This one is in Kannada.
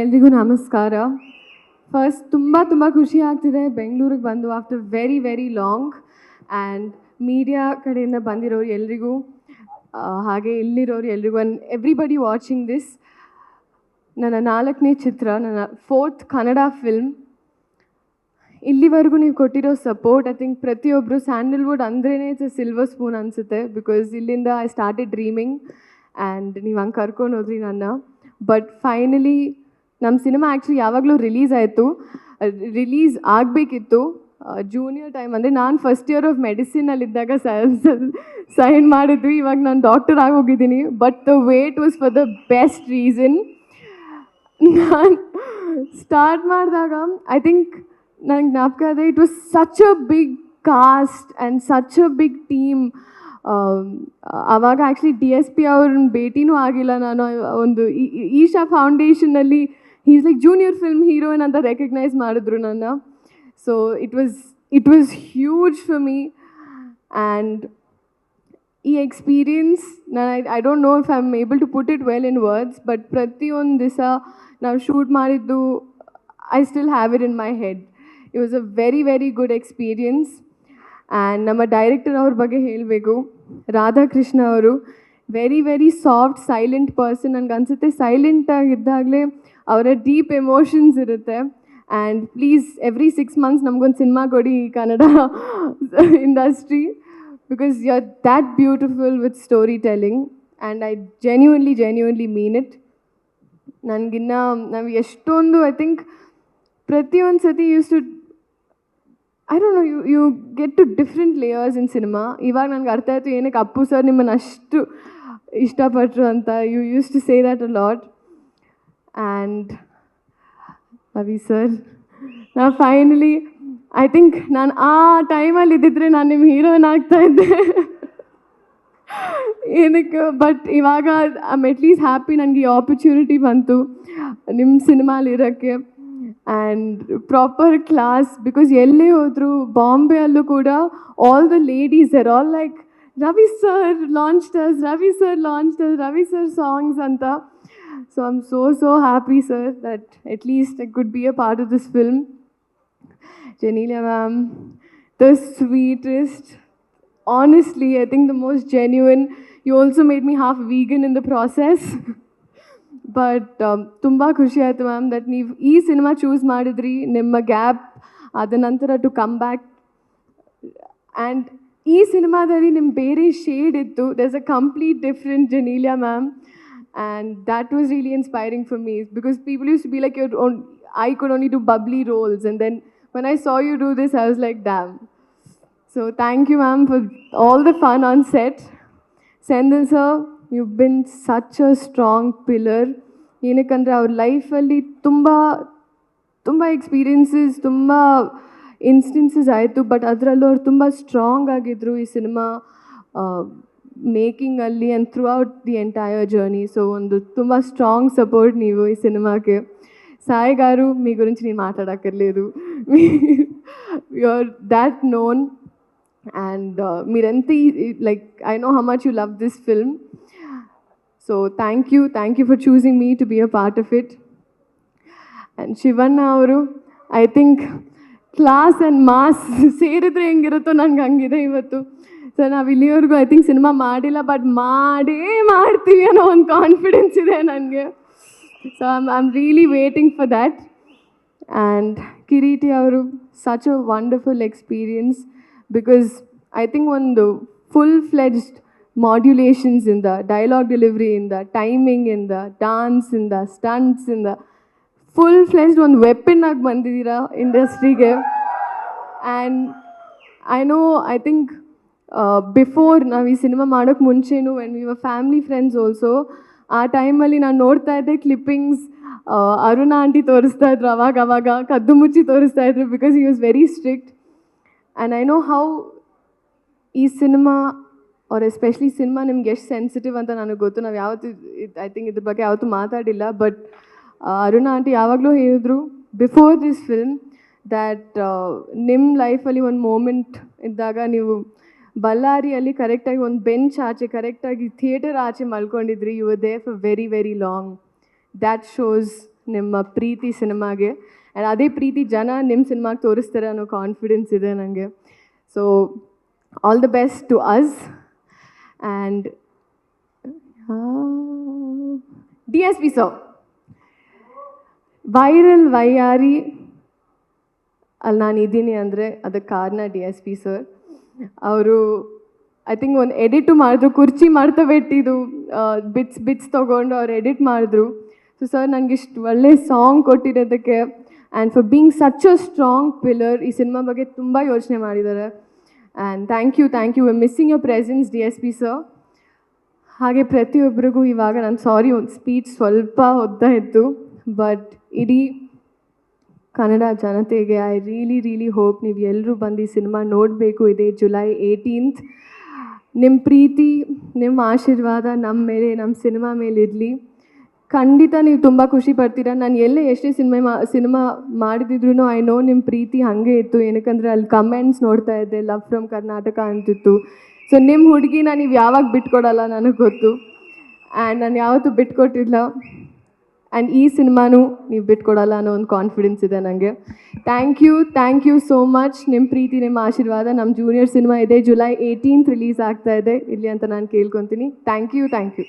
ಎಲ್ರಿಗೂ ನಮಸ್ಕಾರ. ಫಸ್ಟ್ ತುಂಬ ತುಂಬ ಖುಷಿ ಆಗ್ತಿದೆ. ಬೆಂಗಳೂರಿಗೆ ಬಂದು after very very long and media ಕಡೆಯಿಂದ ಬಂದಿರೋರು ಎಲ್ರಿಗೂ ಹಾಗೆ ಇಲ್ಲಿರೋರು ಎಲ್ರಿಗೂ ಆ್ಯಂಡ್ ಎವ್ರಿಬಡಿ ವಾಚಿಂಗ್ ದಿಸ್ ನನ್ನ ನಾಲ್ಕನೇ ಚಿತ್ರ, ನನ್ನ ಫೋರ್ತ್ ಕನ್ನಡ ಫಿಲ್ಮ್ ಇಲ್ಲಿವರೆಗೂ ನೀವು ಕೊಟ್ಟಿರೋ ಸಪೋರ್ಟ್ ಐ ಥಿಂಕ್ ಪ್ರತಿಯೊಬ್ಬರು ಸ್ಯಾಂಡಲ್ವುಡ್ ಅಂದ್ರೇ ಇಟ್ಸ್ ಸಿಲ್ವರ್ ಸ್ಪೂನ್ ಅನಿಸುತ್ತೆ ಬಿಕಾಸ್ ಇಲ್ಲಿಂದ ಐ ಸ್ಟಾರ್ಟೆಡ್ ಡ್ರೀಮಿಂಗ್ ಆ್ಯಂಡ್ ನೀವು ಹಂಗೆ ಕರ್ಕೊಂಡು ಹೋದ್ರಿ ನನ್ನ. ಬಟ್ ಫೈನಲಿ ನಮ್ಮ ಸಿನಿಮಾ ಆ್ಯಕ್ಚುಲಿ ಯಾವಾಗಲೂ ರಿಲೀಸ್ ಆಯಿತು. ರಿಲೀಸ್ ಆಗಬೇಕಿತ್ತು. ಜೂನಿಯರ್ ಟೈಮ್ ಅಂದರೆ ನಾನು ಫಸ್ಟ್ ಇಯರ್ ಆಫ್ ಮೆಡಿಸಿನಲ್ಲಿದ್ದಾಗ ಸೈನ್ ಮಾಡಿದ್ವಿ. ಇವಾಗ ನಾನು doctor ಆಗೋಗಿದ್ದೀನಿ but the wait was for the best reason ನಾನು ಸ್ಟಾರ್ಟ್ ಮಾಡಿದಾಗ ಐ ಥಿಂಕ್ ನನಗೆ ಜ್ಞಾಪಕ ಇದೆ it was such a big cast and such a big team ಆವಾಗ ಆ್ಯಕ್ಚುಲಿ ಡಿ ಎಸ್ ಪಿ ಅವ್ರನ್ನ ಭೇಟಿನೂ ಆಗಿಲ್ಲ. ನಾನು ಒಂದು Isha ಫೌಂಡೇಶನಲ್ಲಿ is like junior film heroine ಅಂತ ರೆಕಗ್ನೈಸ್ ಮಾಡಿದ್ರು ನನ್ನ so it was it was huge for me and ಈ ಎಕ್ಸ್ಪೀರಿಯನ್ಸ್ ನಾನು I I don't know if I am able to put it well in words but ಪ್ರತಿಯೊಂದು ದಿವಸ ನಾವು ಶೂಟ್ ಮಾಡಿದ್ದು I still have it in my head it was a very very good experience and ನಮ್ಮ ಡೈರೆಕ್ಟರ್ ಅವ್ರ ಬಗ್ಗೆ ಹೇಳಬೇಕು. ರಾಧಾಕೃಷ್ಣ ಅವರು very very soft silent person ನನಗೆ ಅನಿಸುತ್ತೆ ಸೈಲೆಂಟಾಗಿದ್ದಾಗಲೇ ಅವರ ಡೀಪ್ ಎಮೋಷನ್ಸ್ ಇರುತ್ತೆ. And please every six months ನಮಗೊಂದು ಸಿನಿಮಾ ಕೊಡಿ Kannada industry because you are that beautiful with storytelling and I genuinely genuinely mean it ನನಗಿನ್ನ ನಾವು ಎಷ್ಟೊಂದು ಐ ಥಿಂಕ್ ಪ್ರತಿಯೊಂದು ಸತಿ use to I don't know you you get to different layers in cinema ಇವಾಗ ನನಗೆ ಅರ್ಥ ಆಯಿತು ಏನಕ್ಕೆ ಅಪ್ಪು ಸರ್ ನಿಮ್ಮನ್ನು ಅಷ್ಟು ಇಷ್ಟಪಟ್ಟರು ಅಂತ. You use to say that a lot and Ravi sir ನಾ ಫೈನಲಿ ಐ ಥಿಂಕ್ ನಾನು ಆ ಟೈಮಲ್ಲಿ ಇದ್ದಿದ್ರೆ ನಾನು ನಿಮ್ಮ ಹೀರೋಯಿನ್ ಆಗ್ತಾ ಇದ್ದೆ. ಏನಕ್ಕೆ ಬಟ್ ಇವಾಗ ಐ ಎಟ್ ಲೀಸ್ಟ್ ಹ್ಯಾಪಿ ನನಗೆ ಈ ಆಪರ್ಚುನಿಟಿ ಬಂತು. ನಿಮ್ಮ ಸಿನಿಮಾಲಿ ಇರೋಕ್ಕೆ. ಆ್ಯಂಡ್ ಪ್ರಾಪರ್ ಕ್ಲಾಸ್ ಬಿಕಾಸ್ ಎಲ್ಲೇ ಹೋದರೂ ಬಾಂಬೆ ಅಲ್ಲೂ ಕೂಡ all the ladies are all like Ravi sir launch does Ravi sir launch does Ravi sir songs ಅಂತ. So I am so so happy sir that at least I could be a part of this film Janelia ma'am, the sweetest. Honestly, I think the most genuine. You also made me half vegan in the process. But ತುಂಬ ಖುಷಿ ಆಯಿತು ಮ್ಯಾಮ್ ದಟ್ ನೀವು ಈ ಸಿನಿಮಾ ಚೂಸ್ ಮಾಡಿದ್ರಿ ನಿಮ್ಮ ಗ್ಯಾಪ್ ಅದ ನಂತರ ಟು ಕಮ್ ಬ್ಯಾಕ್ ಆ್ಯಂಡ್ ಈ ಸಿನಿಮಾದಲ್ಲಿ ನಿಮ್ಮ ಬೇರೆ ಶೇಡ್ ಇತ್ತು there's a complete different Genelia ma'am And that was really inspiring for me because people use to be like your own I could only do bubbly roles and then when I saw you do this, I was like, damn. So thank you, ma'am, for all the fun on set. Sendil sir, you've been such a strong pillar. ಏನಕ್ಕಂದರೆ ಅವ್ರ ಲೈಫಲ್ಲಿ ತುಂಬ ತುಂಬ ಎಕ್ಸ್ಪೀರಿಯನ್ಸಸ್ ತುಂಬ ಇನ್ಸ್ಟೆನ್ಸಸ್ ಆಯಿತು ಬಟ್ ಅದರಲ್ಲೂ ಅವ್ರು ತುಂಬ ಸ್ಟ್ರಾಂಗ್ ಆಗಿದ್ದರು ಈ cinema ಮೇಕಿಂಗಲ್ಲಿ and throughout the entire journey so ಒಂದು ತುಂಬ స్ట్రాంగ్ సపోర్ట్ ನೀವು ఈ సినిమాకి సాయి గారు మీ గురించి నేను మాట్లాడక్కర్లేదు యూఆర్ దాట్ నోన్ అండ్ మీరెంత like I know how much you love this film so thank you thank you for choosing me to be a part of it and Shivanna ಅವರು I think class and mass ಸೇರಿದ್ರೆ ಹೆಂಗಿರುತ್ತೋ ನಂಗೆ ಹಂಗಿದೆ ಇವತ್ತು. ಸೊ ನಾವು ಇಲ್ಲಿವರೆಗೂ ಐ ಥಿಂಕ್ ಸಿನಿಮಾ ಮಾಡಿಲ್ಲ ಬಟ್ ಮಾಡೇ ಮಾಡ್ತೀವಿ ಅನ್ನೋ ಒಂದು ಕಾನ್ಫಿಡೆನ್ಸ್ ಇದೆ ನನಗೆ so I am really waiting for that and Kireeti ಅವರು such a wonderful experience because I think ಒಂದು ಫುಲ್ ಫ್ಲೆಡ್ಜ್ಡ್ ಮಾಡ್ಯುಲೇಷನ್ಸಿಂದ ಡೈಲಾಗ್ ಡೆಲಿವ್ರಿಯಿಂದ ಟೈಮಿಂಗಿಂದ ಡಾನ್ಸಿಂದ ಸ್ಟಂಟ್ಸಿಂದ ಫುಲ್ ಫ್ಲೆಜ್ಡ್ ಒಂದು ವೆಪನ್ ಆಗಿ ಬಂದಿದ್ದೀರಾ ಇಂಡಸ್ಟ್ರಿಗೆ and I know I think before ನಾವು ಈ ಸಿನಿಮಾ ಮಾಡೋಕ್ಕೆ ಮುಂಚೆನೂ when we were family friends also ಆ ಟೈಮಲ್ಲಿ ನಾನು ನೋಡ್ತಾ ಇದ್ದೆ ಕ್ಲಿಪ್ಪಿಂಗ್ಸ್ ಅರುಣ ಆಂಟಿ ತೋರಿಸ್ತಾ ಇದ್ರು ಅವಾಗ ಅವಾಗ, ಕದ್ದು ಮುಚ್ಚಿ ತೋರಿಸ್ತಾ ಇದ್ರು because he was very strict and I know how ಈ ಸಿನಿಮಾ ಆರ್ ಎಸ್ಪೆಷಲಿ ಸಿನಿಮಾ ನಿಮ್ಗೆ ಎಷ್ಟು ಸೆನ್ಸಿಟಿವ್ ಅಂತ ನನಗೆ ಗೊತ್ತು. ನಾವು ಯಾವತ್ತು ಐ ಥಿಂಕ್ ಇದ್ರ ಬಗ್ಗೆ ಯಾವತ್ತೂ ಮಾತಾಡಿಲ್ಲ ಬಟ್ ಅರುಣ ಆಂಟಿ ಯಾವಾಗಲೂ ಹೇಳಿದ್ರು ಬಿಫೋರ್ ದಿಸ್ ಫಿಲ್ಮ್ ದ್ಯಾಟ್ ನಿಮ್ಮ ಲೈಫಲ್ಲಿ ಒಂದು ಮೂಮೆಂಟ್ ಇದ್ದಾಗ ನೀವು ಬಳ್ಳಾರಿಯಲ್ಲಿ ಕರೆಕ್ಟಾಗಿ ಒಂದು ಬೆಂಚ್ ಆಚೆ ಕರೆಕ್ಟಾಗಿ ಥಿಯೇಟರ್ ಆಚೆ ಮಲ್ಕೊಂಡಿದ್ರಿ you were there for very very long that shows ನಿಮ್ಮ ಪ್ರೀತಿ ಸಿನಿಮಾಗೆ ಆ್ಯಂಡ್ ಅದೇ ಪ್ರೀತಿ ಜನ ನಿಮ್ಮ ಸಿನಿಮಾಗೆ ತೋರಿಸ್ತಾರೆ ಅನ್ನೋ ಕಾನ್ಫಿಡೆನ್ಸ್ ಇದೆ ನನಗೆ so all the best to us and D S P sir viral ವೈಯಾರಿ ಅಲ್ಲಿ ನಾನು ಇದ್ದೀನಿ ಅಂದರೆ ಅದಕ್ಕೆ ಕಾರಣ ಡಿ ಎಸ್ ಪಿ ಸರ್ ಅವರು ಐ ಥಿಂಕ್ ಒಂದು ಎಡಿಟು ಮಾಡಿದ್ರು, ಕುರ್ಚಿ ಮಾಡ್ತಾ ಬಿಟ್ಟಿದ್ದು ಬಿಟ್ಸ್ ಬಿಟ್ಸ್ ತೊಗೊಂಡು ಅವ್ರು ಎಡಿಟ್ ಮಾಡಿದ್ರು. ಸೊ ಸರ್ ನನಗೆ ಇಷ್ಟು ಒಳ್ಳೆ song ಕೊಟ್ಟಿರೋದಕ್ಕೆ and for being such a strong pillar ಈ ಸಿನಿಮಾ ಬಗ್ಗೆ ತುಂಬ ಯೋಚನೆ ಮಾಡಿದ್ದಾರೆ. And thank you thank you missing your presence D S P sir ಹಾಗೆ ಪ್ರತಿಯೊಬ್ಬರಿಗೂ ಇವಾಗ ನಾನು ಸಾರಿ ಒಂದು ಸ್ಪೀಚ್ ಸ್ವಲ್ಪ ಉದ್ದ ಇತ್ತು. ಬಟ್ ಇಡೀ ಕನ್ನಡ ಜನತೆಗೆ ಐ ರಿಯಲಿ ರಿಯಲಿ ಹೋಪ್ ನೀವು ಎಲ್ಲರೂ ಬಂದು ಈ ಸಿನಿಮಾ ನೋಡಬೇಕು. ಇದೆ ಜುಲೈ ಏಯ್ಟೀನ್ತ್ ನಿಮ್ಮ ಪ್ರೀತಿ ನಿಮ್ಮ ಆಶೀರ್ವಾದ ನಮ್ಮ ಮೇಲೆ ನಮ್ಮ ಸಿನಿಮಾ ಮೇಲೆ ಇರಲಿ. ಖಂಡಿತ ನೀವು ತುಂಬ ಖುಷಿ ಪಡ್ತೀರಾ. ನಾನು ಎಲ್ಲೇ ಎಷ್ಟೇ ಸಿನಿಮಾ ಮಾ, ಸಿನಿಮಾ ಮಾಡಿದಿದ್ರು ಐ ನೋ ನಿಮ್ಮ ಪ್ರೀತಿ ಹಾಗೆ ಇತ್ತು. ಏನಕ್ಕಂದರೆ ಅಲ್ಲಿ ಕಮೆಂಟ್ಸ್ ನೋಡ್ತಾ ಇದ್ದೆ ಲವ್ ಫ್ರಮ್ ಕರ್ನಾಟಕ ಅಂತಿತ್ತು. ಸೊ ನಿಮ್ಮ ಹುಡುಗಿನ ನೀವು ಯಾವಾಗ ಬಿಟ್ಕೊಡಲ್ಲ ನನಗೆ ಗೊತ್ತು. ಆ್ಯಂಡ್ ನಾನು ಯಾವತ್ತೂ ಬಿಟ್ಕೊಟ್ಟಿಲ್ಲ. ಆ್ಯಂಡ್ ಈ ಸಿನಿಮಾನೂ ನೀವು ಬಿಟ್ಕೊಡಲ್ಲ ಅನ್ನೋ ಒಂದು ಕಾನ್ಫಿಡೆನ್ಸ್ ಇದೆ ನನಗೆ thank you thank you so much ನಿಮ್ಮ ಪ್ರೀತಿ, ನಿಮ್ಮ ಆಶೀರ್ವಾದ ನಮ್ಮ ಜೂನಿಯರ್ ಸಿನಿಮಾ ಇದೆ. ಜುಲೈ ಏಯ್ಟೀನ್ತ್ ರಿಲೀಸ್ ಆಗ್ತಾ ಇದೆ. ಇಲ್ಲಿ ಅಂತ ನಾನು ಕೇಳ್ಕೊತೀನಿ. Thank you thank you